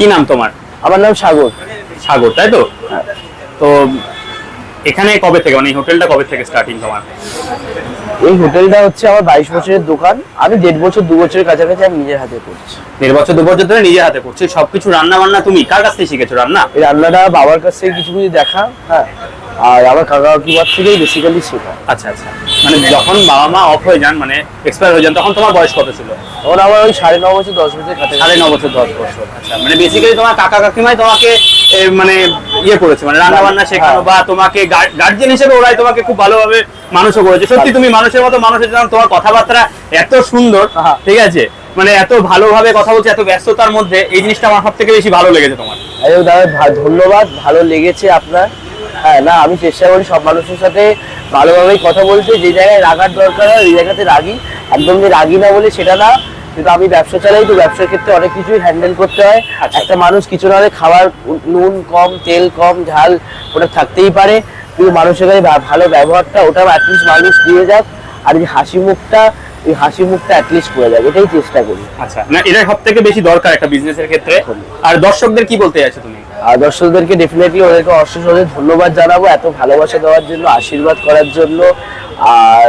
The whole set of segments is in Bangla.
কি নাম তোমার? আমার নাম সাগর। সাগর তাই তো? তো এখানে কবে থেকে মানে এই হোটেলটা কবে থেকে স্টার্টিং তোমার? এই হোটেলটা হচ্ছে আমার বাইশ বছরের দোকান। আমি দেড় বছর দু বছরের কাছাকাছি আমি নিজের হাতে করছি। দেড় বছর দু বছর ধরে নিজে হাতে করছ। সবকিছু রান্না বান্না তুমি কার কাছ থেকে শিখেছো রান্না? এই রান্নাটা বাবার কাছ থেকে কিছু কিছু দেখা হ্যাঁ। আর আমার কাকা কাকিমার থেকেই বেসিক্যালি শেখা। আচ্ছা আচ্ছা। মানে যখন বাবা মা অফ হয়ে যান মানে এক্সপায়ার হয়ে যান তখন তোমার বয়স কত ছিল? তখন আমার ওই সাড়ে ন বছর দশ কাছাকাছি সাড়ে ন বছর দশ বছর। আচ্ছা মানে বেসিক্যালি তোমার কাকা কাকিমাই তোমাকে মানে ইয়ে করেছে মানে রান্না বান্না শেখানো বা তোমাকে গার্জিয়ান হিসেবে ওরাই তোমাকে খুব ভালোভাবে মানুষও করেছে। সত্যি তুমি মানুষের মতো মানুষ হয়েছে কারণ তোমার কথাবার্তা এত সুন্দর ঠিক আছে? মানে এত ভালোভাবে কথা বলছে এত ব্যস্ততার মধ্যে এই জিনিসটা আমার সব থেকে বেশি ভালো লেগেছে তোমার। দাদা ধন্যবাদ ভালো লেগেছে আপনার। হ্যাঁ না আমি চেষ্টা করি সব মানুষের সাথে ভালোভাবেই কথা বলতে যে জায়গায় রাগার দরকার হয় ওই জায়গাতে রাগি। একদম যে রাগি না বলে সেটা না কিন্তু আমি ব্যবসা চালাই তো ব্যবসার ক্ষেত্রে অনেক কিছুই হ্যান্ডেল করতে হয়। আচ্ছা। একটা মানুষ কিছু না হলে খাবার নুন কম তেল কম ঝাল ওটা থাকতেই পারে। কিন্তু মানুষের কাছে ভালো ব্যবহারটা ওটা অ্যাটলিস্ট মানুষ দিয়ে যাক আর যে হাসি মুখটা ওই হাসি মুখটা অ্যাটলিস্ট করে যাক এটাই চেষ্টা করি। আচ্ছা না এটা সব থেকে বেশি দরকার একটা বিজনেসের ক্ষেত্রে। আর দর্শকদের কি বলতে চাইছো তুমি? দর্শকদেরকে ডেফিনেটলি ওদেরকে অশেষ অশেষ ধন্যবাদ জানাব, এত ভালোবাসা দেওয়ার জন্য, আশীর্বাদ করার জন্য। আর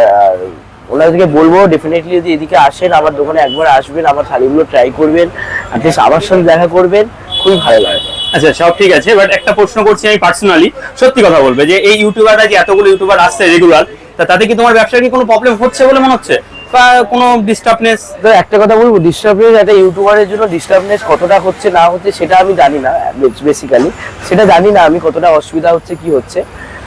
ওনাদেরকে বলব ডেফিনেটলি যদি এদিকে আসেন, আমার দোকানে একবার আসবেন, আমার থালিগুলো ট্রাই করবেন অ্যাটলিস্ট আমার সাথে দেখা করবেন, খুবই ভালো লাগবে আচ্ছা সব ঠিক আছে বাট একটা প্রশ্ন করছি আমি পার্সোনালি সত্যি কথা বলবে, যে এই ইউটিউবাররা যে এতগুলো ইউটিউবার আসছে রেগুলার তাতে কি তোমার ব্যবসায় কি কোনো প্রবলেম হচ্ছে বলে মনে হচ্ছে? বা কোনো ডিস্টার্বনেস একটা কথা বলব ডিস্টার্বনেস একটা ইউটিউবারের জন্য ডিস্টার্বনেস কতটা হচ্ছে না হচ্ছে সেটা আমি জানি না বেসিক্যালি সেটা জানি না আমি কতটা অসুবিধা হচ্ছে কি হচ্ছে।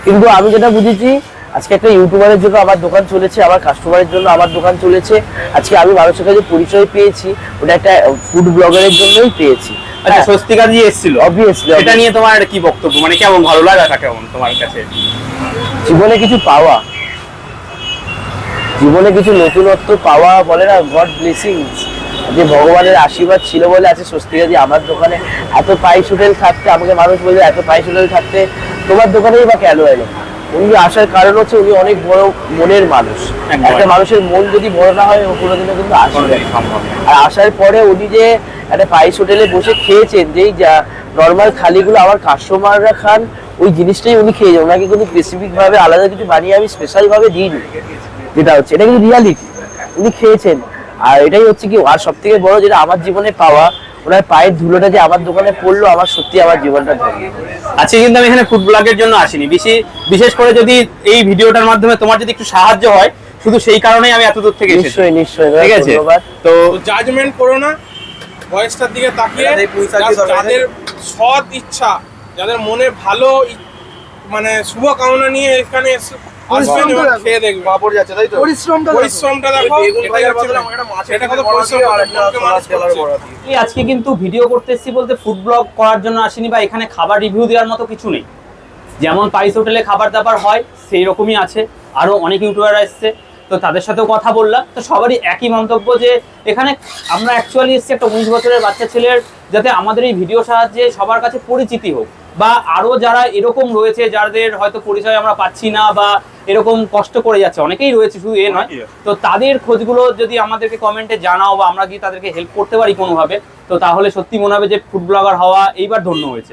কিন্তু আমি যেটা বুঝেছি আজকে একটা ইউটিউবারের জন্য আমার দোকান চলেছে আমার কাস্টমারের জন্য আমার দোকান চলেছে। আজকে আমি মানুষের কাছে পরিচয় পেয়েছি ওটা একটা ফুড ব্লগারের জন্যই পেয়েছি। আচ্ছা স্বস্তিকা দিয়ে এসেছিল। অবভিয়াসলি এটা নিয়ে তোমার কি বক্তব্য? মানে কেমন ভালো লাগাটা কেমন তোমার কাছে? জীবনে কিছু পাওয়া। জীবনে কিছু নতুনত্ব পাওয়া বলে না গড ব্লেসিংস যে ভগবানের আশীর্বাদ ছিল বলে আছে স্বস্তিকা যে আমার দোকানে এত পাইস হোটেল থাকতে আমাকে মানুষ বলছে এত পাইস হোটেল থাকতে তোমার দোকানেই বা কেন এলো? উনি আসার কারণ হচ্ছে উনি অনেক বড় মনের মানুষ। একটা মানুষের মন যদি বড় না হয় ও কোনোদিনও কিন্তু আসবে আর আসার পরে উনি যে একটা পাইস হোটেলে বসে খেয়েছেন যেই যা নর্মাল থালিগুলো আমার কাস্টমাররা খান ওই জিনিসটাই উনি খেয়ে খেয়েছেন ওনাকে কিন্তু স্পেসিফিকভাবে আলাদা কিছু বানিয়ে আমি স্পেশাল ভাবে দিইনি। যেটা হচ্ছে এটা কিন্তু রিয়ালিটি উনি খেয়েছেন। আর এটাই হচ্ছে কি আর সব থেকে বড় যেটা আমার জীবনে পাওয়া ওনার পায়ের ধুলোটা যে আমার দোকানে পড়ল আমার সত্যি আমার জীবনটা ধন্য। আজকে কিন্তু আমি এখানে ফুড ব্লগের জন্য আসিনি। বেশি বিশেষ করে যদি এই ভিডিওটার মাধ্যমে তোমার যদি একটু সাহায্য হয় শুধু সেই কারণেই আমি এত দূর থেকে নিশ্চয়ই নিশ্চয়ই ঠিক আছে? তো জাজমেন্ট করো না। বয়সটার দিকে তাকিয়ে যাদের পয়সা দিয়ে just সৎ ইচ্ছা যাদের মনে ভালো মানে শুভ কামনা নিয়ে এখানে এই আজকে কিন্তু ভিডিও করতে এসেছি বলতে ফুড ব্লগ করার জন্য আসিনি বা এখানে খাবার রিভিউ দেওয়ার মতো কিছু নেই। যেমন পাইস হোটেলে খাবার দাবার হয় সেই রকমই আছে। আরও অনেক ইউটিউবার এসছে। তো তাদের সাথেও কথা বললাম। তো সবারই একই মন্তব্য যে এখানে আমরা অ্যাকচুয়ালি এসেছি একটা উনিশ বছরের বাচ্চা ছেলের যাতে আমাদের এই ভিডিও সাহায্যে সবার কাছে পরিচিতি হোক। বা আরও যারা এরকম রয়েছে যাদের হয়তো পরিচয় আমরা পাচ্ছি না বা এরকম কষ্ট করে যাচ্ছে অনেকেই রয়েছে শুধু এ নয়। তো তাদের খোঁজগুলো যদি আমাদেরকে কমেন্টে জানাও বা আমরা গিয়ে তাদেরকে হেল্প করতে পারি কোনোভাবে তো তাহলে সত্যি মনে হবে যে ফুড ব্লগার হওয়া এইবার ধন্য হয়েছে।